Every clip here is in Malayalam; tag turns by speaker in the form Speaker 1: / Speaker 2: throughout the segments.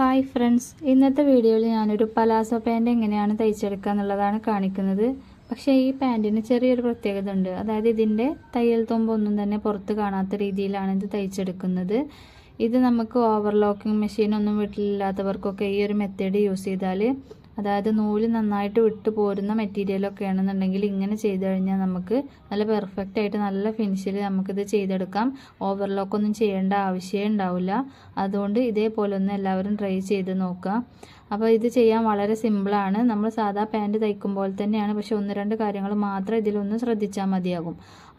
Speaker 1: ഹായ് ഫ്രണ്ട്സ് ഇന്നത്തെ വീഡിയോയിൽ ഞാനൊരു പലാസോ പാന്റ് എങ്ങനെയാണ് തയ്ച്ചെടുക്കുക എന്നുള്ളതാണ് കാണിക്കുന്നത്. പക്ഷേ ഈ പാന്റിന് ചെറിയൊരു പ്രത്യേകത ഉണ്ട്. അതായത് ഇതിന്റെ തയ്യൽ തുമ്പൊന്നും തന്നെ പുറത്ത് കാണാത്ത രീതിയിലാണ് ഇത് തയ്ച്ചെടുക്കുന്നത്. ഇത് നമുക്ക് ഓവർലോക്കിംഗ് മെഷീനൊന്നും വീട്ടിലില്ലാത്തവർക്കൊക്കെ ഈ ഒരു മെത്തേഡ് യൂസ് ചെയ്താൽ അതായത് നൂൽ നന്നായിട്ട് വിട്ടു പോരുന്ന മെറ്റീരിയലൊക്കെ ആണെന്നുണ്ടെങ്കിൽ ഇങ്ങനെ ചെയ്ത് കഴിഞ്ഞാൽ നമുക്ക് നല്ല പെർഫെക്റ്റ് ആയിട്ട് നല്ല ഫിനിഷിൽ നമുക്കിത് ചെയ്തെടുക്കാം. ഓവർലോക്ക് ഒന്നും ചെയ്യേണ്ട ആവശ്യമേ ഉണ്ടാവില്ല. അതുകൊണ്ട് ഇതേപോലെ ഒന്ന് എല്ലാവരും ട്രൈ ചെയ്ത് നോക്കുക. അപ്പോൾ ഇത് ചെയ്യാൻ വളരെ സിമ്പിളാണ് നമ്മൾ സാധാ പാന്റ് പോലെ തന്നെയാണ്. പക്ഷെ ഒന്ന് രണ്ട് കാര്യങ്ങൾ മാത്രം ഇതിലൊന്ന് ശ്രദ്ധിച്ചാൽ മതിയാകും.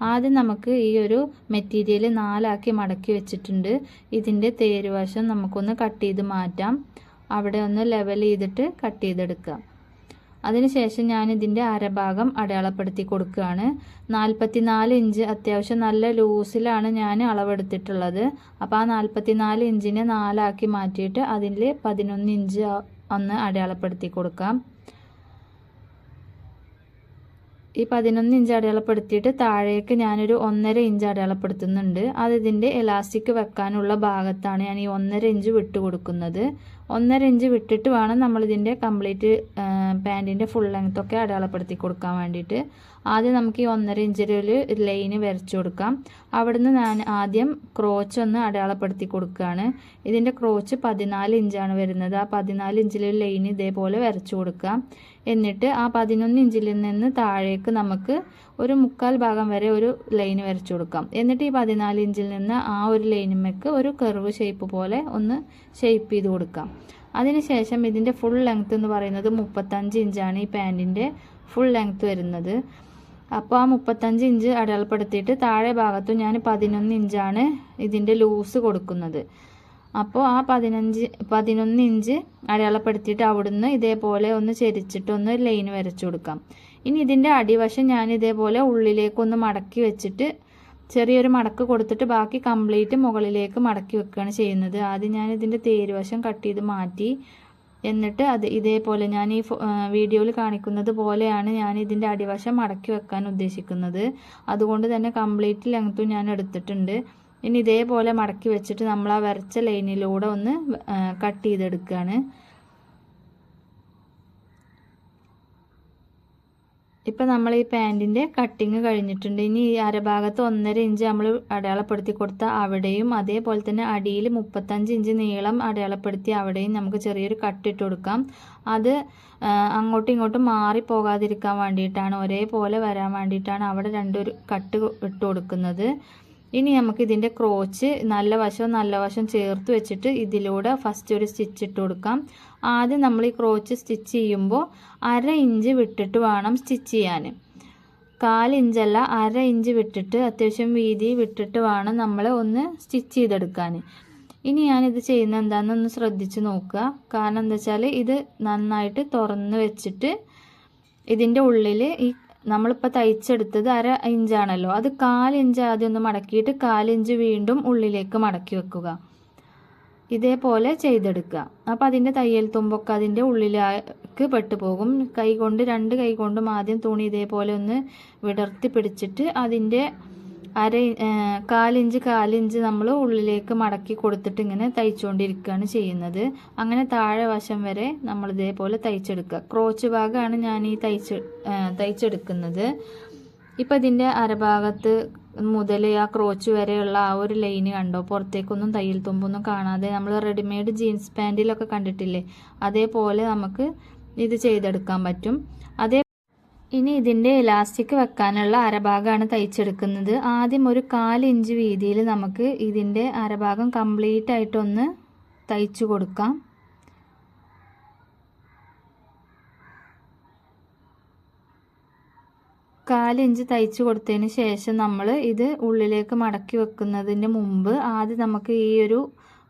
Speaker 1: ആദ്യം നമുക്ക് ഈ ഒരു മെറ്റീരിയൽ നാലാക്കി മടക്കി വെച്ചിട്ടുണ്ട്. ഇതിന്റെ തേരുവശം നമുക്കൊന്ന് കട്ട് ചെയ്ത് മാറ്റാം. അവിടെ ഒന്ന് ലെവൽ ചെയ്തിട്ട് കട്ട് ചെയ്തെടുക്കുക. അതിനുശേഷം ഞാൻ ഇതിന്റെ അരഭാഗം അടയാളപ്പെടുത്തി കൊടുക്കുകയാണ്. നാൽപ്പത്തിനാല് ഇഞ്ച് അത്യാവശ്യം നല്ല ലൂസിലാണ് ഞാൻ അളവെടുത്തിട്ടുള്ളത്. അപ്പോൾ ആ നാൽപ്പത്തിനാല് ഇഞ്ചിനെ നാലാക്കി മാറ്റിയിട്ട് അതിൽ പതിനൊന്ന് ഇഞ്ച് ഒന്ന് അടയാളപ്പെടുത്തി കൊടുക്കാം. ഈ പതിനൊന്ന് ഇഞ്ച് അടയാളപ്പെടുത്തിയിട്ട് താഴേക്ക് ഞാനൊരു ഒന്നര ഇഞ്ച് അടയാളപ്പെടുത്തുന്നുണ്ട്. അത് ഇതിന്റെ എലാസ്റ്റിക് വെക്കാനുള്ള ഭാഗത്താണ് ഞാൻ ഈ ഒന്നര ഇഞ്ച് വിട്ട് കൊടുക്കുന്നത് ഒന്നര ഇഞ്ച് വിട്ടിട്ട് വേണം നമ്മളിതിന്റെ കംപ്ലീറ്റ് പാന്റിന്റെ ഫുൾ ലെങ്ത്തൊക്കെ അടയാളപ്പെടുത്തി കൊടുക്കാൻ വേണ്ടിയിട്ട്. ആദ്യം നമുക്ക് ഈ ഒന്നര ഇഞ്ചിൽ ഒരു ലൈന് വരച്ചു കൊടുക്കാം. അവിടുന്ന് ഞാൻ ആദ്യം ക്രോച്ച് ഒന്ന് അടയാളപ്പെടുത്തി കൊടുക്കുകയാണ്. ഇതിന്റെ ക്രോച്ച് പതിനാല് ഇഞ്ചാണ് വരുന്നത്. ആ പതിനാല് ഇഞ്ചിൽ ഒരു ലൈൻ ഇതേപോലെ വരച്ചു കൊടുക്കാം. എന്നിട്ട് ആ പതിനൊന്ന് ഇഞ്ചിൽ നിന്ന് താഴേക്ക് നമുക്ക് ഒരു മുക്കാൽ ഭാഗം വരെ ഒരു ലൈൻ വരച്ചു കൊടുക്കാം. എന്നിട്ട് ഈ പതിനാല് ഇഞ്ചിൽ നിന്ന് ആ ഒരു ലൈനുമേക്ക് ഒരു കർവ് ഷേപ്പ് പോലെ ഒന്ന് ഷേപ്പ് ചെയ്ത് കൊടുക്കാം. അതിനുശേഷം ഇതിന്റെ ഫുൾ ലെങ്ത് എന്ന് പറയുന്നത് മുപ്പത്തഞ്ച് ഇഞ്ചാണ് ഈ പാന്റിന്റെ ഫുൾ ലെങ്ത് വരുന്നത്. അപ്പോൾ ആ മുപ്പത്തഞ്ച് ഇഞ്ച് അടയാളപ്പെടുത്തിയിട്ട് താഴെ ഭാഗത്തും ഞാൻ പതിനൊന്ന് ഇഞ്ചാണ് ഇതിന്റെ ലൂസ് കൊടുക്കുന്നത്. അപ്പോൾ ആ പതിനഞ്ച് പതിനൊന്ന് ഇഞ്ച് അടയാളപ്പെടുത്തിയിട്ട് അവിടുന്ന് ഇതേപോലെ ഒന്ന് ചെരിച്ചിട്ട് ഒന്ന് ലൈൻ വരച്ചു കൊടുക്കാം. ഇനി ഇതിന്റെ അടിവശം ഞാൻ ഇതേപോലെ ഉള്ളിലേക്കൊന്ന് മടക്കി വെച്ചിട്ട് ചെറിയൊരു മടക്ക് കൊടുത്തിട്ട് ബാക്കി കംപ്ലീറ്റ് മുകളിലേക്ക് മടക്കി വെക്കുകയാണ് ചെയ്യുന്നത്. ആദ്യം ഞാൻ ഇതിന്റെ തേരുവശം കട്ട് ചെയ്ത് മാറ്റി എന്നിട്ട് അത് ഇതേപോലെ ഞാൻ ഈ വീഡിയോയിൽ കാണിക്കുന്നത് പോലെയാണ് ഞാൻ ഇതിന്റെ അടിവശം മടക്കി വെക്കാൻ ഉദ്ദേശിക്കുന്നത്. അതുകൊണ്ട് തന്നെ കംപ്ലീറ്റ് ലെങ്ത്തും ഞാൻ എടുത്തിട്ടുണ്ട്. ഇനി ഇതേപോലെ മടക്കി വെച്ചിട്ട് നമ്മൾ ആ വരച്ച ലൈനിലൂടെ ഒന്ന് കട്ട് ചെയ്തെടുക്കുകയാണ്. ഇപ്പം നമ്മൾ ഈ പാന്റിന്റെ കട്ടിങ് കഴിഞ്ഞിട്ടുണ്ട്. ഇനി ഈ അരഭാഗത്ത് ഒന്നര ഇഞ്ച് നമ്മൾ അടയാളപ്പെടുത്തി കൊടുത്ത അവിടെയും അതേപോലെ തന്നെ അടിയിൽ മുപ്പത്തഞ്ച് ഇഞ്ച് നീളം അടയാളപ്പെടുത്തി അവിടെയും നമുക്ക് ചെറിയൊരു കട്ടിട്ട് കൊടുക്കാം. അത് അങ്ങോട്ടും ഇങ്ങോട്ടും മാറി പോകാതിരിക്കാൻ വേണ്ടിയിട്ടാണ് ഒരേപോലെ വരാൻ വേണ്ടിയിട്ടാണ് അവിടെ രണ്ടൊരു കട്ട് ഇട്ട് കൊടുക്കുന്നത്. ഇനി നമുക്ക് ഇതിന്റെ ക്രോച്ച് നല്ല വശവും നല്ല വശവും ചേർത്ത് വെച്ചിട്ട് ഇതിലൂടെ ഫസ്റ്റ് ഒരു സ്റ്റിച്ച് ഇട്ട് കൊടുക്കാം. ആദ്യം നമ്മൾ ഈ ക്രോച്ച് സ്റ്റിച്ച് ചെയ്യുമ്പോൾ അര ഇഞ്ച് വിട്ടിട്ട് വേണം സ്റ്റിച്ച് ചെയ്യാൻ. കാലിഞ്ചല്ല അര ഇഞ്ച് വിട്ടിട്ട് അത്യാവശ്യം വീതി വിട്ടിട്ട് വേണം നമ്മൾ ഒന്ന് സ്റ്റിച്ച് ചെയ്തെടുക്കാൻ. ഇനി ഞാനിത് ചെയ്യുന്ന എന്താണെന്നൊന്ന് ശ്രദ്ധിച്ച് നോക്കുക. കാരണം എന്താ വെച്ചാൽ ഇത് നന്നായിട്ട് തുറന്ന് വെച്ചിട്ട് ഇതിന്റെ ഉള്ളിൽ ഈ നമ്മളിപ്പോൾ തയ്ച്ചെടുത്തത് അര ഇഞ്ചാണല്ലോ. അത് കാലിഞ്ച് ആദ്യം ഒന്ന് മടക്കിയിട്ട് കാലിഞ്ച് വീണ്ടും ഉള്ളിലേക്ക് മടക്കി വെക്കുക. ഇതേപോലെ ചെയ്തെടുക്കുക. അപ്പോൾ അതിന്റെ തയ്യൽ തുമ്പൊക്കെ അതിന്റെ ഉള്ളിലേക്ക് പെട്ടുപോകും. കൈ കൊണ്ട് രണ്ട് കൈ കൊണ്ടും ആദ്യം തുണി ഇതേപോലെ ഒന്ന് വിടർത്തി പിടിച്ചിട്ട് അതിന്റെ അര കാലിഞ്ച് കാലിഞ്ച് നമ്മൾ ഉള്ളിലേക്ക് മടക്കി കൊടുത്തിട്ട് ഇങ്ങനെ തയ്ച്ചുകൊണ്ടിരിക്കുകയാണ് ചെയ്യുന്നത്. അങ്ങനെ താഴെ വശം വരെ നമ്മൾ ഇതേപോലെ തയ്ച്ചെടുക്കുക. ക്രോച്ച് ഭാഗമാണ് ഞാൻ ഈ തയ്ച്ച് തയ്ച്ചെടുക്കുന്നത്. ഇപ്പം ഇതിന്റെ അരഭാഗത്ത് മുതൽ ആ ക്രോച്ച് വരെയുള്ള ആ ഒരു ലൈന് കണ്ടോ? പുറത്തേക്കൊന്നും തയ്യൽ തുമ്പൊന്നും കാണാതെ നമ്മൾ റെഡിമെയ്ഡ് ജീൻസ് പാന്റിലൊക്കെ കണ്ടിട്ടില്ലേ? അതേപോലെ നമുക്ക് ഇത് ചെയ്തെടുക്കാൻ പറ്റും. അതേ ഇനി ഇതിന്റെ ഇലാസ്റ്റിക് വെക്കാനുള്ള അരഭാഗമാണ് തയ്ച്ചെടുക്കുന്നത്. ആദ്യം ഒരു കാലിഞ്ച് വീതിയിൽ നമുക്ക് ഇതിന്റെ അരഭാഗം കംപ്ലീറ്റ് ആയിട്ടൊന്ന് തയ്ച്ചു കൊടുക്കാം. കാലിഞ്ച് തയ്ച്ചു കൊടുത്തതിന് ശേഷം നമ്മൾ ഇത് ഉള്ളിലേക്ക് മടക്കി വെക്കുന്നതിന് മുമ്പ് ആദ്യം നമുക്ക് ഈ ഒരു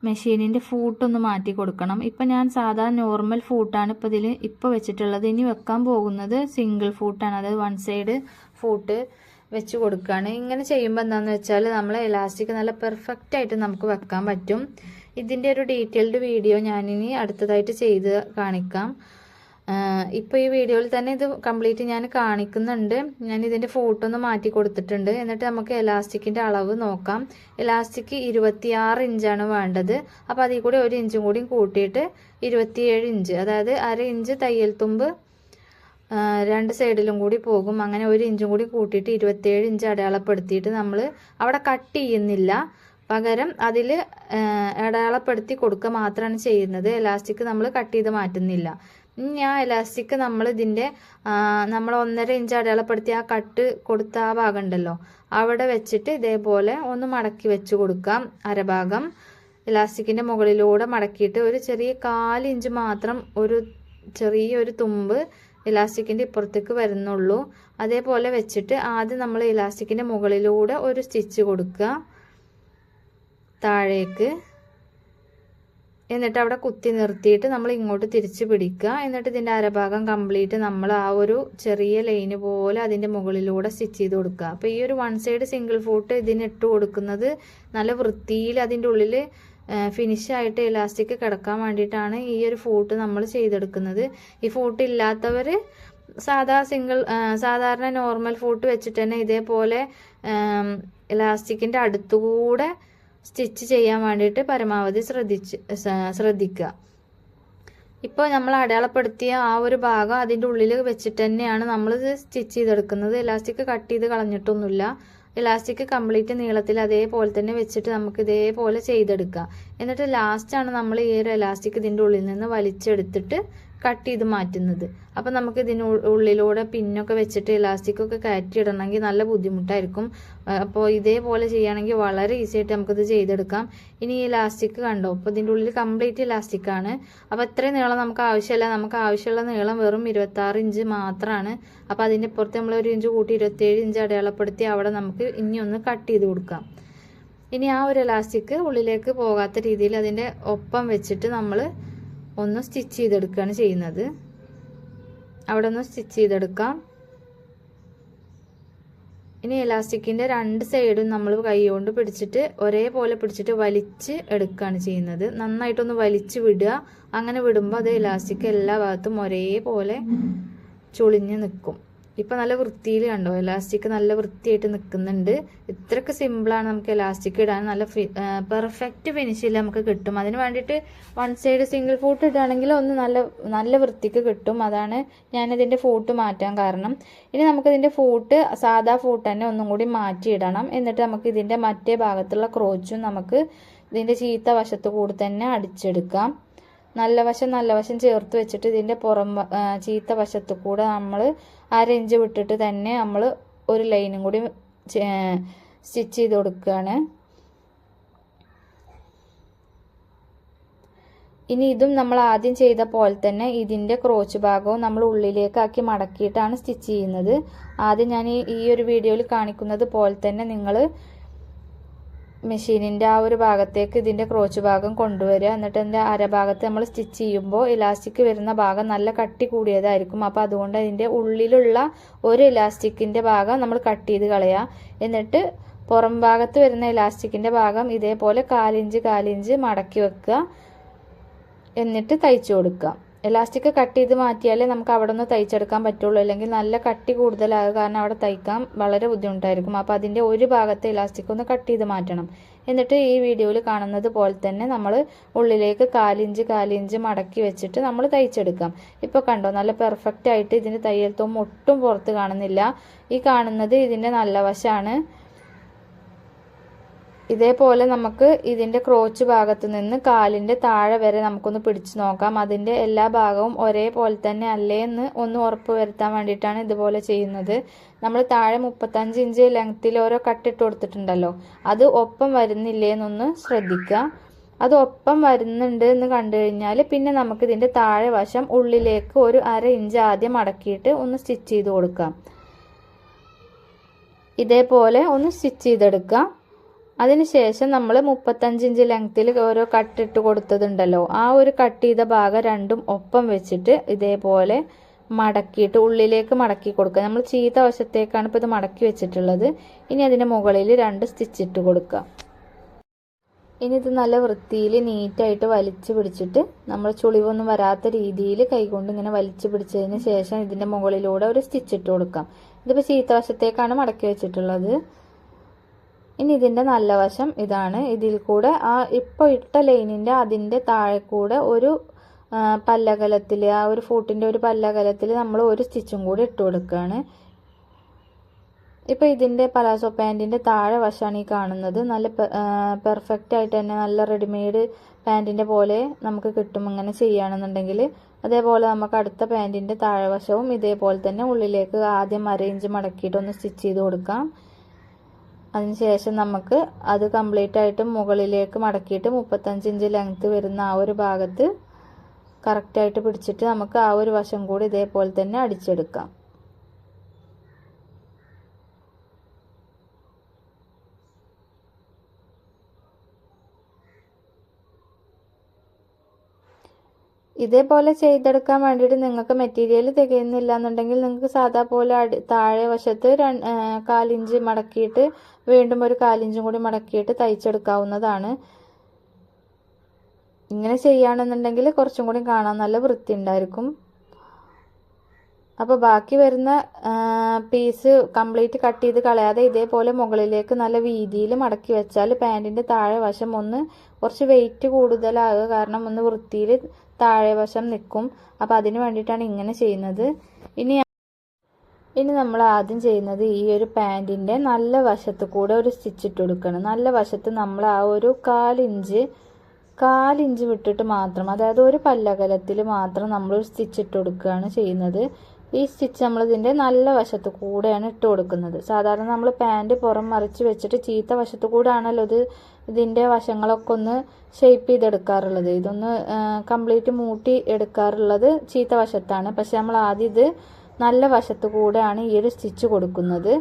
Speaker 1: മെഷീനിന്റെ ഫൂട്ടൊന്ന് മാറ്റി കൊടുക്കണം. ഇപ്പം ഞാൻ സാധാ നോർമൽ ഫൂട്ടാണ് ഇപ്പോൾ ഇതിൽ ഇപ്പോൾ വെച്ചിട്ടുള്ളത്. ഇനി വെക്കാൻ പോകുന്നത് സിംഗിൾ ഫൂട്ടാണ്. അതായത് വൺ സൈഡ് ഫൂട്ട് വെച്ച് കൊടുക്കുകയാണ് ഇങ്ങനെ ചെയ്യുമ്പോൾ എന്താണെന്ന് വെച്ചാൽ നമ്മൾ ഇലാസ്റ്റിക് നല്ല പെർഫെക്റ്റ് ആയിട്ട് നമുക്ക് വെക്കാൻ പറ്റും. ഇതിന്റെ ഒരു ഡീറ്റെയിൽഡ് വീഡിയോ ഞാനിനി അടുത്തതായിട്ട് ചെയ്ത് കാണിക്കാം. ഇപ്പോൾ ഈ വീഡിയോയിൽ തന്നെ ഇത് കംപ്ലീറ്റ് ഞാൻ കാണിക്കുന്നുണ്ട്. ഞാൻ ഇതിന്റെ ഫോട്ടോ ഒന്ന് മാറ്റി കൊടുത്തിട്ടുണ്ട്. എന്നിട്ട് നമുക്ക് എലാസ്റ്റിക്കിന്റെ അളവ് നോക്കാം. എലാസ്റ്റിക് ഇരുപത്തിയാറ് ഇഞ്ചാണ് വേണ്ടത്. അപ്പോൾ അതിൽ കൂടി ഒരു ഇഞ്ചും കൂടി കൂട്ടിയിട്ട് ഇരുപത്തിയേഴ് ഇഞ്ച് അതായത് അര ഇഞ്ച് തയ്യൽ തുമ്പ് രണ്ട് സൈഡിലും കൂടി പോകും. അങ്ങനെ ഒരു ഇഞ്ചും കൂടി കൂട്ടിയിട്ട് ഇരുപത്തിയേഴ് ഇഞ്ച് അടയാളപ്പെടുത്തിയിട്ട് നമ്മൾ അവിടെ കട്ട് ചെയ്യുന്നില്ല. പകരം അതിൽ അടയാളപ്പെടുത്തി കൊടുക്കുക മാത്രമാണ് ചെയ്യുന്നത്. എലാസ്റ്റിക് നമ്മൾ കട്ട് ചെയ്ത് മാറ്റുന്നില്ല. ഇനി ആ എലാസ്റ്റിക് നമ്മൾ ഇതിന്റെ നമ്മൾ ഒന്നര ഇഞ്ച് അടയാളപ്പെടുത്തി ആ കട്ട് കൊടുത്ത ആ ഭാഗം ഉണ്ടല്ലോ അവിടെ വെച്ചിട്ട് ഇതേപോലെ ഒന്ന് മടക്കി വെച്ച് കൊടുക്കാം അരഭാഗം. ഇലാസ്റ്റിക്കിന്റെ മുകളിലൂടെ മടക്കിയിട്ട് ഒരു ചെറിയ കാലിഞ്ച് മാത്രം ഒരു ചെറിയൊരു തുമ്പ് ഇലാസ്റ്റിക്കിന്റെ ഇപ്പുറത്തേക്ക് വരുന്നുള്ളൂ. അതേപോലെ വെച്ചിട്ട് ആദ്യം നമ്മൾ ഇലാസ്റ്റിക്കിന്റെ മുകളിലൂടെ ഒരു സ്റ്റിച്ച് കൊടുക്കുക. താഴേക്ക്. എന്നിട്ട് അവിടെ കുത്തി നിർത്തിയിട്ട് നമ്മൾ ഇങ്ങോട്ട് തിരിച്ച് പിടിക്കുക. എന്നിട്ട് ഇതിന്റെ അരഭാഗം കംപ്ലീറ്റ് നമ്മൾ ആ ഒരു ചെറിയ ലൈന് പോലെ അതിന്റെ മുകളിലൂടെ സ്റ്റിച്ച് ചെയ്ത് കൊടുക്കുക. അപ്പോൾ ഈ ഒരു വൺ സൈഡ് സിംഗിൾ ഫോട്ട് ഇതിനിട്ട് കൊടുക്കുന്നത് നല്ല വൃത്തിയിൽ അതിന്റെ ഉള്ളിൽ ഫിനിഷായിട്ട് ഇലാസ്റ്റിക് കിടക്കാൻ വേണ്ടിയിട്ടാണ് ഈ ഒരു ഫോട്ട് നമ്മൾ ചെയ്തെടുക്കുന്നത്. ഈ ഫോട്ട് ഇല്ലാത്തവർ സാധാ സിംഗിൾ സാധാരണ നോർമൽ ഫോട്ട് വെച്ചിട്ട് തന്നെ ഇതേപോലെ ഇലാസ്റ്റിക്കിന്റെ അടുത്തുകൂടെ സ്റ്റിച്ച് ചെയ്യാൻ വേണ്ടിയിട്ട് പരമാവധി ശ്രദ്ധിച്ച് ശ്രദ്ധിക്കുക. ഇപ്പോൾ നമ്മൾ അടയാളപ്പെടുത്തിയ ആ ഒരു ഭാഗം അതിന്റെ ഉള്ളിൽ വെച്ചിട്ട് തന്നെയാണ് നമ്മൾ സ്റ്റിച്ച് ചെയ്തെടുക്കുന്നത്. ഇലാസ്റ്റിക് കട്ട് ചെയ്ത് കളഞ്ഞിട്ടൊന്നുമില്ല. ഇലാസ്റ്റിക് കംപ്ലീറ്റ് നീളത്തിൽ അതേപോലെ തന്നെ വെച്ചിട്ട് നമുക്ക് ഇതേപോലെ ചെയ്തെടുക്കാം. എന്നിട്ട് ലാസ്റ്റാണ് നമ്മൾ ഈ ഒരു ഇലാസ്റ്റിക് ഇതിന്റെ ഉള്ളിൽ നിന്ന് വലിച്ചെടുത്തിട്ട് കട്ട് ചെയ്ത് മാറ്റുന്നത്. അപ്പം നമുക്ക് ഇതിന് ഉള്ളിലൂടെ പിന്നൊക്കെ വെച്ചിട്ട് ഇലാസ്റ്റിക് ഒക്കെ കയറ്റി ഇടണമെങ്കിൽ നല്ല ബുദ്ധിമുട്ടായിരിക്കും. അപ്പോൾ ഇതേപോലെ ചെയ്യുകയാണെങ്കിൽ വളരെ ഈസി ആയിട്ട് നമുക്കിത് ചെയ്തെടുക്കാം. ഇനി ഈ ഇലാസ്റ്റിക് കണ്ടോ? അപ്പോൾ ഇതിന്റെ ഉള്ളിൽ കംപ്ലീറ്റ് ഇലാസ്റ്റിക് ആണ്. അപ്പോൾ ഇത്രയും നീളം നമുക്ക് ആവശ്യമില്ല. നമുക്ക് ആവശ്യമുള്ള നീളം വെറും ഇരുപത്താറ് ഇഞ്ച് മാത്രമാണ് അപ്പോൾ അതിന്റെ പുറത്ത് നമ്മൾ ഒരു ഇഞ്ച് കൂട്ടി ഇരുപത്തേഴ് ഇഞ്ച് അടയാളപ്പെടുത്തി അവിടെ നമുക്ക് ഇനി ഒന്ന് കട്ട് ചെയ്ത് കൊടുക്കാം. ഇനി ആ ഒരു ഇലാസ്റ്റിക് ഉള്ളിലേക്ക് പോകാത്ത രീതിയിൽ അതിന്റെ ഒപ്പം വെച്ചിട്ട് നമ്മൾ ഒന്ന് സ്റ്റിച്ച് ചെയ്തെടുക്കുകയാണ് ചെയ്യുന്നത്. അവിടെ ഒന്ന് സ്റ്റിച്ച് ചെയ്തെടുക്കാം. ഇനി എലാസ്റ്റിക്കിന്റെ രണ്ട് സൈഡും നമ്മൾ കൈകൊണ്ട് പിടിച്ചിട്ട് ഒരേപോലെ പിടിച്ചിട്ട് വലിച്ച് എടുക്കുകയാണ് ചെയ്യുന്നത്. നന്നായിട്ടൊന്ന് വലിച്ച് വിടുക. അങ്ങനെ വിടുമ്പോൾ അത് എലാസ്റ്റിക് എല്ലാ ഭാഗത്തും ഒരേപോലെ ചുളിഞ്ഞ് നിൽക്കും ഇപ്പം നല്ല വൃത്തിയിൽ കണ്ടോ? ഇലാസ്റ്റിക് നല്ല വൃത്തിയായിട്ട് നിൽക്കുന്നുണ്ട് ഇത്രയ്ക്ക് സിമ്പിളാണ് നമുക്ക് ഇലാസ്റ്റിക് ഇടാൻ. നല്ല പെർഫെക്റ്റ് ഫിനിഷിൽ നമുക്ക് കിട്ടും. അതിന് വേണ്ടിയിട്ട് വൺ സൈഡ് സിംഗിൾ ഫോട്ട് ഇടുകയാണെങ്കിൽ ഒന്ന് നല്ല നല്ല വൃത്തിക്ക് കിട്ടും. അതാണ് ഞാനിതിന്റെ ഫോട്ട് മാറ്റാൻ കാരണം. ഇനി നമുക്കിതിന്റെ ഫോട്ട് സാധാ ഫോട്ട് തന്നെ ഒന്നും കൂടി മാറ്റിയിടണം എന്നിട്ട് നമുക്ക് ഇതിന്റെ മറ്റേ ഭാഗത്തുള്ള ക്രോച്ചും നമുക്ക് ഇതിന്റെ ചീത്ത വശത്ത് കൂടി തന്നെ അടിച്ചെടുക്കാം. നല്ല വശം നല്ല വശം ചേർത്ത് വെച്ചിട്ട് ഇതിന്റെ പുറം ആ, ചീത്ത വശത്ത് കൂടെ നമ്മൾ അര ഇഞ്ച് വിട്ടിട്ട് തന്നെ നമ്മൾ ഒരു ലൈനും കൂടി സ്റ്റിച്ച് ചെയ്ത് കൊടുക്കുകയാണ് ഇനി ഇതും നമ്മൾ ആദ്യം ചെയ്ത പോലെ തന്നെ ഇതിന്റെ ക്രോച്ച് ഭാഗവും നമ്മൾ ഉള്ളിലേക്കാക്കി മടക്കിയിട്ടാണ് സ്റ്റിച്ച് ചെയ്യുന്നത്. ആദ്യം ഞാൻ ഈ ഒരു വീഡിയോയിൽ കാണിക്കുന്നത് പോലെ തന്നെ നിങ്ങൾ മെഷീനിന്റെ ആ ഒരു ഭാഗത്തേക്ക് ഇതിന്റെ ക്രോച്ച് ഭാഗം കൊണ്ടുവരിക. എന്നിട്ട് അതിന്റെ അരഭാഗത്ത് നമ്മൾ സ്റ്റിച്ച് ചെയ്യുമ്പോൾ ഇലാസ്റ്റിക് വരുന്ന ഭാഗം നല്ല കട്ടി കൂടിയതായിരിക്കും. അപ്പോൾ അതുകൊണ്ട് അതിന്റെ ഉള്ളിലുള്ള ഒരു ഇലാസ്റ്റിക്കിന്റെ ഭാഗം നമ്മൾ കട്ട് ചെയ്ത് കളയുക എന്നിട്ട് പുറം ഭാഗത്ത് വരുന്ന ഇലാസ്റ്റിക്കിന്റെ ഭാഗം ഇതേപോലെ കാലിഞ്ച് കാലിഞ്ച് മടക്കി വെക്കുക. എന്നിട്ട് തയ്ച്ചു കൊടുക്കുക. എലാസ്റ്റിക് കട്ട് ചെയ്ത് മാറ്റിയാലേ നമുക്ക് അവിടെ നിന്ന് തയ്ച്ചെടുക്കാൻ പറ്റുള്ളൂ. അല്ലെങ്കിൽ നല്ല കട്ടി കൂടുതലാകുക കാരണം അവിടെ തയ്ക്കാൻ വളരെ ബുദ്ധിമുട്ടായിരിക്കും. അപ്പോൾ അതിന്റെ ഒരു ഭാഗത്തെ ഇലാസ്റ്റിക് ഒന്ന് കട്ട് ചെയ്ത് മാറ്റണം. എന്നിട്ട് ഈ വീഡിയോയിൽ കാണുന്നത് പോലെ തന്നെ നമ്മൾ ഉള്ളിലേക്ക് കാലിഞ്ച് കാലിഞ്ച് മടക്കി വെച്ചിട്ട് നമ്മൾ തയ്ച്ചെടുക്കാം. ഇപ്പോൾ കണ്ടോ നല്ല പെർഫെക്റ്റ് ആയിട്ട് ഇതിന്റെ തയ്യൽ തോമ്പ് ഒട്ടും പുറത്ത് കാണുന്നില്ല. ഈ കാണുന്നത് ഇതിന്റെ നല്ല വശമാണ്. ഇതേപോലെ നമുക്ക് ഇതിന്റെ ക്രോച്ച് ഭാഗത്ത് നിന്ന് കാലിന്റെ താഴെ വരെ നമുക്കൊന്ന് പിടിച്ചു നോക്കാം. അതിന്റെ എല്ലാ ഭാഗവും ഒരേപോലെ തന്നെ അല്ലേ എന്ന് ഒന്ന് ഉറപ്പ് വരുത്താൻ വേണ്ടിയിട്ടാണ് ഇതുപോലെ ചെയ്യുന്നത്. നമ്മൾ താഴെ മുപ്പത്തഞ്ച് ഇഞ്ച് ലെങ്ത്തിൽ ഓരോ കട്ടിട്ട് കൊടുത്തിട്ടുണ്ടല്ലോ. അത് ഒപ്പം വരുന്നില്ലേ എന്നൊന്ന് ശ്രദ്ധിക്കുക. അത് ഒപ്പം വരുന്നുണ്ട് എന്ന് കണ്ടു കഴിഞ്ഞാൽ പിന്നെ നമുക്ക് ഇതിന്റെ താഴെ വശം ഉള്ളിലേക്ക് ഒരു അര ഇഞ്ച് ആദ്യം അടക്കിയിട്ട് ഒന്ന് സ്റ്റിച്ച് ചെയ്ത് കൊടുക്കാം. ഇതേപോലെ ഒന്ന് സ്റ്റിച്ച് ചെയ്തെടുക്കാം. അതിനുശേഷം നമ്മൾ മുപ്പത്തഞ്ച് ഇഞ്ച് ലെങ്ത്തിൽ ഓരോ കട്ടിട്ട് കൊടുത്തതുണ്ടല്ലോ. ആ ഒരു കട്ട് ചെയ്ത ഭാഗം രണ്ടും ഒപ്പം വെച്ചിട്ട് ഇതേപോലെ മടക്കിയിട്ട് ഉള്ളിലേക്ക് മടക്കി കൊടുക്കുക. നമ്മൾ ചീത്ത വശത്തേക്കാണ് ഇപ്പോൾ ഇത് മടക്കി വെച്ചിട്ടുള്ളത്. ഇനി അതിന്റെ മുകളിൽ രണ്ട് സ്റ്റിച്ചിട്ട് കൊടുക്കുക. ഇനി ഇത് നല്ല വൃത്തിയിൽ നീറ്റായിട്ട് വലിച്ചു പിടിച്ചിട്ട് നമ്മൾ ചുളിവൊന്നും വരാത്ത രീതിയിൽ കൈകൊണ്ട് ഇങ്ങനെ വലിച്ചു പിടിച്ചതിന് ശേഷം ഇതിന്റെ മുകളിലൂടെ ഒരു സ്റ്റിച്ചിട്ട് കൊടുക്കാം. ഇതിപ്പോൾ ചീത്ത വശത്തേക്കാണ് മടക്കി വെച്ചിട്ടുള്ളത്. ഇനി ഇതിന്റെ നല്ല വശം ഇതാണ്. ഇതിൽ കൂടെ ആ ഇപ്പോൾ ഇട്ട ലൈനിന്റെ അതിന്റെ താഴെ കൂടെ ഒരു പല്ലകലത്തിൽ ആ ഒരു ഫൂട്ടിന്റെ ഒരു പല്ലകലത്തിൽ നമ്മൾ ഒരു സ്റ്റിച്ചും കൂടി ഇട്ട് കൊടുക്കുകയാണ് ഇപ്പോൾ ഇതിന്റെ പലാസോ പാന്റിന്റെ താഴെ വശമാണ് ഈ കാണുന്നത്. നല്ല പെർഫെക്റ്റ് ആയിട്ട് തന്നെ നല്ല റെഡിമെയ്ഡ് പാന്റിന്റെ പോലെ നമുക്ക് കിട്ടും ഇങ്ങനെ ചെയ്യുകയാണെന്നുണ്ടെങ്കിൽ അതേപോലെ നമുക്ക് അടുത്ത പാന്റിന്റെ താഴെ വശവും ഇതേപോലെ തന്നെ ഉള്ളിലേക്ക് ആദ്യം അരയിഞ്ച് മടക്കിയിട്ടൊന്ന് സ്റ്റിച്ച് ചെയ്ത് കൊടുക്കാം. അതിനുശേഷം നമുക്ക് അത് കംപ്ലീറ്റ് ആയിട്ട് മുകളിലേക്ക് മടക്കിയിട്ട് മുപ്പത്തഞ്ച് ഇഞ്ച് ലെങ്ത്ത് വരുന്ന ആ ഒരു ഭാഗത്ത് കറക്റ്റായിട്ട് പിടിച്ചിട്ട് നമുക്ക് ആ ഒരു വശം കൂടി ഇതേപോലെ തന്നെ അടിച്ചെടുക്കാം. ഇതേപോലെ ചെയ്തെടുക്കാൻ വേണ്ടിയിട്ട് നിങ്ങൾക്ക് മെറ്റീരിയൽ തികയുന്നില്ല എന്നുണ്ടെങ്കിൽ നിങ്ങൾക്ക് സാധാ പോലെ അടി താഴെ വശത്ത് കാലിഞ്ച് മടക്കിയിട്ട് വീണ്ടും ഒരു കാലിഞ്ചും കൂടി മടക്കിയിട്ട് തയ്ച്ചെടുക്കാവുന്നതാണ്. ഇങ്ങനെ ചെയ്യുകയാണെന്നുണ്ടെങ്കിൽ കുറച്ചും കൂടി കാണാൻ നല്ല വൃത്തി ഉണ്ടായിരിക്കും അപ്പോൾ ബാക്കി വരുന്ന പീസ് കംപ്ലീറ്റ് കട്ട് ചെയ്ത് കളയാതെ ഇതേപോലെ മുകളിലേക്ക് നല്ല വീതിയിൽ മടക്കി വെച്ചാൽ പാന്റിന്റെ താഴെ വശം ഒന്ന് കുറച്ച് വെയിറ്റ് കൂടുതലാകുക കാരണം ഒന്ന് വൃത്തിയിൽ താഴെ വശം നിൽക്കും. അപ്പോൾ അതിന് വേണ്ടിയിട്ടാണ് ഇങ്ങനെ ചെയ്യുന്നത്. ഇനി ഇനി നമ്മൾ ആദ്യം ചെയ്യുന്നത് ഈ ഒരു പാന്റിന്റെ നല്ല വശത്ത് കൂടെ ഒരു സ്റ്റിച്ച് ഇട്ട് കൊടുക്കണം. നല്ല വശത്ത് നമ്മൾ ആ ഒരു കാലിഞ്ച് കാലിഞ്ച് വിട്ടിട്ട് മാത്രം അതായത് ഒരു പല്ലകലത്തിൽ മാത്രം നമ്മൾ ഒരു സ്റ്റിച്ച് ഇട്ട് കൊടുക്കുകയാണ് ചെയ്യുന്നത്. ഈ സ്റ്റിച്ച് നമ്മളിതിന്റെ നല്ല വശത്ത് കൂടെയാണ് ഇട്ട് കൊടുക്കുന്നത്. സാധാരണ നമ്മൾ പാന്റ് പുറം മറിച്ച് വെച്ചിട്ട് ചീത്ത വശത്ത് കൂടെ ആണല്ലോ ഇത് ഇതിന്റെ വശങ്ങളൊക്കെ ഒന്ന് ഷേപ്പ് ചെയ്തെടുക്കാറുള്ളത്. ഇതൊന്ന് കംപ്ലീറ്റ് മൂട്ടി എടുക്കാറുള്ളത് ചീത്ത വശത്താണ്. പക്ഷെ നമ്മൾ ആദ്യം ഇത് നല്ല വശത്ത് കൂടെയാണ് ഈ ഒരു സ്റ്റിച്ച് കൊടുക്കുന്നത്.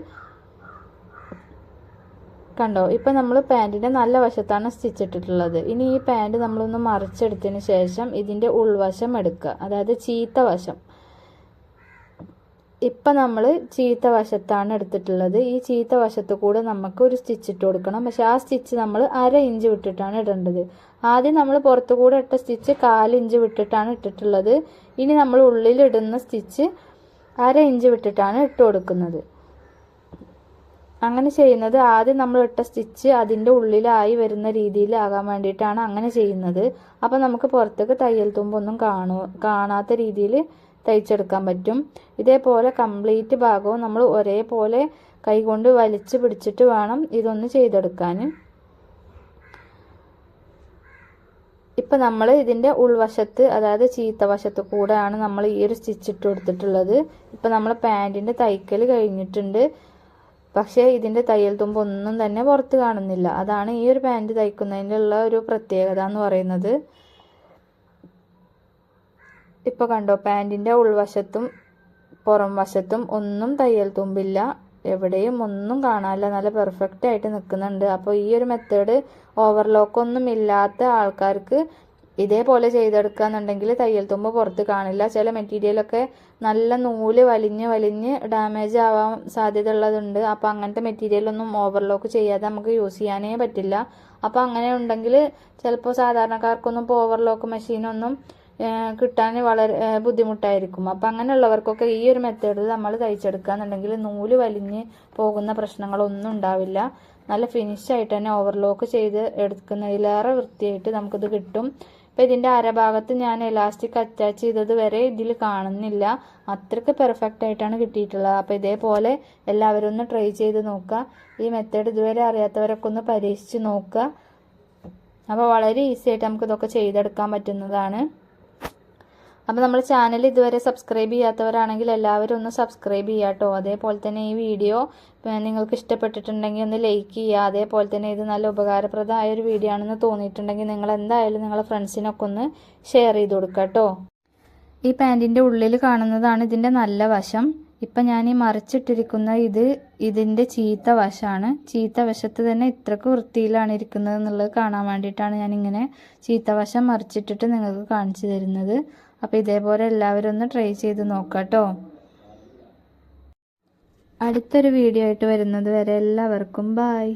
Speaker 1: കണ്ടോ? ഇപ്പം നമ്മൾ പാന്റിന്റെ നല്ല വശത്താണ് സ്റ്റിച്ച് ഇട്ടിട്ടുള്ളത്. ഇനി ഈ പാന്റ് നമ്മളൊന്ന് മറിച്ചെടുത്തതിന് ശേഷം ഇതിന്റെ ഉൾവശം എടുക്കുക. അതായത് ചീത്ത വശം. ഇപ്പം നമ്മൾ ചീത്ത വശത്താണ് എടുത്തിട്ടുള്ളത്. ഈ ചീത്ത വശത്ത് കൂടെ നമുക്ക് ഒരു സ്റ്റിച്ച് ഇട്ട് കൊടുക്കണം. പക്ഷെ ആ സ്റ്റിച്ച് നമ്മൾ അര ഇഞ്ച് വിട്ടിട്ടാണ് ഇടേണ്ടത്. ആദ്യം നമ്മൾ പുറത്തു കൂടെ ഇട്ട സ്റ്റിച്ച് കാലിഞ്ച് വിട്ടിട്ടാണ് ഇട്ടിട്ടുള്ളത്. ഇനി നമ്മൾ ഉള്ളിലിടുന്ന സ്റ്റിച്ച് അര ഇഞ്ച് വിട്ടിട്ടാണ് ഇട്ട് കൊടുക്കുന്നത്. അങ്ങനെ ചെയ്യുന്നത് ആദ്യം നമ്മൾ ഇട്ട സ്റ്റിച്ച് അതിന്റെ ഉള്ളിലായി വരുന്ന രീതിയിലാകാൻ വേണ്ടിയിട്ടാണ് അങ്ങനെ ചെയ്യുന്നത്. അപ്പോൾ നമുക്ക് പുറത്തേക്ക് തയ്യൽ തുമ്പൊന്നും കാണു കാണാത്ത രീതിയിൽ തയ്ച്ചെടുക്കാൻ പറ്റും. ഇതേപോലെ കംപ്ലീറ്റ് ഭാഗവും നമ്മൾ ഒരേപോലെ കൈകൊണ്ട് വലിച്ചു പിടിച്ചിട്ട് വേണം ഇതൊന്ന് ചെയ്തെടുക്കാൻ. ഇപ്പം നമ്മൾ ഇതിന്റെ ഉൾവശത്ത് അതായത് ചീത്ത വശത്ത് കൂടെയാണ് നമ്മൾ ഈ ഒരു സ്റ്റിച്ച് ഇട്ട് കൊടുത്തിട്ടുള്ളത്. ഇപ്പം നമ്മൾ പാന്റിന്റെ തയ്ക്കൽ കഴിഞ്ഞിട്ടുണ്ട്. പക്ഷേ ഇതിന്റെ തയ്യൽ തുമ്പ് ഒന്നും തന്നെ പുറത്ത് കാണുന്നില്ല. അതാണ് ഈ ഒരു പാന്റ് തയ്ക്കുന്നതിന്റെ ഉള്ള ഒരു പ്രത്യേകത എന്ന് പറയുന്നത്. ഇപ്പോൾ കണ്ടോ പാന്റിന്റെ ഉൾവശത്തും പുറം വശത്തും ഒന്നും തയ്യൽ തുമ്പില്ല. എവിടെയും ഒന്നും കാണാനില്ല. നല്ല പെർഫെക്റ്റ് ആയിട്ട് നിൽക്കുന്നുണ്ട് അപ്പോൾ ഈ ഒരു മെത്തേഡ് ഓവർലോക്കൊന്നും ഇല്ലാത്ത ആൾക്കാർക്ക് ഇതേപോലെ ചെയ്തെടുക്കുകയെന്നുണ്ടെങ്കിൽ തയ്യൽ തുമ്പ് പുറത്ത് കാണില്ല. ചില മെറ്റീരിയലൊക്കെ നല്ല നൂൽ വലിഞ്ഞ് വലിഞ്ഞ് ഡാമേജ് ആവാൻ സാധ്യത ഉള്ളതുണ്ട് അപ്പോൾ അങ്ങനത്തെ മെറ്റീരിയലൊന്നും ഓവർലോക്ക് ചെയ്യാതെ നമുക്ക് യൂസ് ചെയ്യാനേ പറ്റില്ല. അപ്പോൾ അങ്ങനെ ഉണ്ടെങ്കിൽ ചിലപ്പോൾ സാധാരണക്കാർക്കൊന്നും ഇപ്പോൾ ഓവർലോക്ക് മെഷീനൊന്നും കിട്ടാൻ വളരെ ബുദ്ധിമുട്ടായിരിക്കും. അപ്പം അങ്ങനെയുള്ളവർക്കൊക്കെ ഈ ഒരു മെത്തേഡിൽ നമ്മൾ തയ്ച്ചെടുക്കുകയെന്നുണ്ടെങ്കിൽ നൂൽ വലിഞ്ഞ് പോകുന്ന പ്രശ്നങ്ങളൊന്നും ഉണ്ടാവില്ല. നല്ല ഫിനിഷ് ആയിട്ട് തന്നെ ഓവർലോക്ക് ചെയ്ത് എടുക്കുന്നതിലേറെ വൃത്തിയായിട്ട് നമുക്കിത് കിട്ടും. ഇപ്പം ഇതിന്റെ അരഭാഗത്ത് ഞാൻ എലാസ്റ്റിക് അറ്റാച്ച് ചെയ്തത് വരെ ഇതിൽ കാണുന്നില്ല. അത്രയ്ക്ക് പെർഫെക്റ്റ് ആയിട്ടാണ് കിട്ടിയിട്ടുള്ളത്. അപ്പോൾ ഇതേപോലെ എല്ലാവരും ഒന്ന് ട്രൈ ചെയ്ത് നോക്കുക. ഈ മെത്തേഡ് ഇതുവരെ അറിയാത്തവരൊക്കെ ഒന്ന് പരീക്ഷിച്ച് നോക്കുക. അപ്പോൾ വളരെ ഈസി ആയിട്ട് നമുക്കിതൊക്കെ ചെയ്തെടുക്കാൻ പറ്റുന്നതാണ്. അപ്പോൾ നമ്മൾ ചാനൽ ഇതുവരെ സബ്സ്ക്രൈബ് ചെയ്യാത്തവരാണെങ്കിൽ എല്ലാവരും ഒന്ന് സബ്സ്ക്രൈബ് ചെയ്യുക കേട്ടോ അതേപോലെ തന്നെ ഈ വീഡിയോ നിങ്ങൾക്ക് ഇഷ്ടപ്പെട്ടിട്ടുണ്ടെങ്കിൽ ഒന്ന് ലൈക്ക് ചെയ്യുക അതേപോലെ തന്നെ ഇത് നല്ല ഉപകാരപ്രദമായ ഒരു വീഡിയോ ആണെന്ന് തോന്നിയിട്ടുണ്ടെങ്കിൽ നിങ്ങൾ എന്തായാലും നിങ്ങളെ ഫ്രണ്ട്സിനൊക്കെ ഒന്ന് ഷെയർ ചെയ്ത് കൊടുക്കുക കേട്ടോ ഈ പാന്റിന്റെ ഉള്ളിൽ കാണുന്നതാണ് ഇതിന്റെ നല്ല വശം. ഇപ്പം ഞാൻ ഈ മറിച്ചിട്ടിരിക്കുന്ന ഇത് ഇതിന്റെ ചീത്ത വശമാണ് ചീത്ത വശത്ത് തന്നെ ഇത്രക്ക് വൃത്തിയിലാണ് ഇരിക്കുന്നത് എന്നുള്ളത് കാണാൻ വേണ്ടിയിട്ടാണ് ഞാനിങ്ങനെ ചീത്ത വശം മറിച്ചിട്ടിട്ട് നിങ്ങൾക്ക് കാണിച്ചു തരുന്നത്. അപ്പോൾ ഇതേപോലെ എല്ലാവരും ഒന്ന് ട്രൈ ചെയ്ത് നോക്കാം അടുത്തൊരു വീഡിയോ ആയിട്ട് വരുന്നത് വരെ എല്ലാവർക്കും ബായ്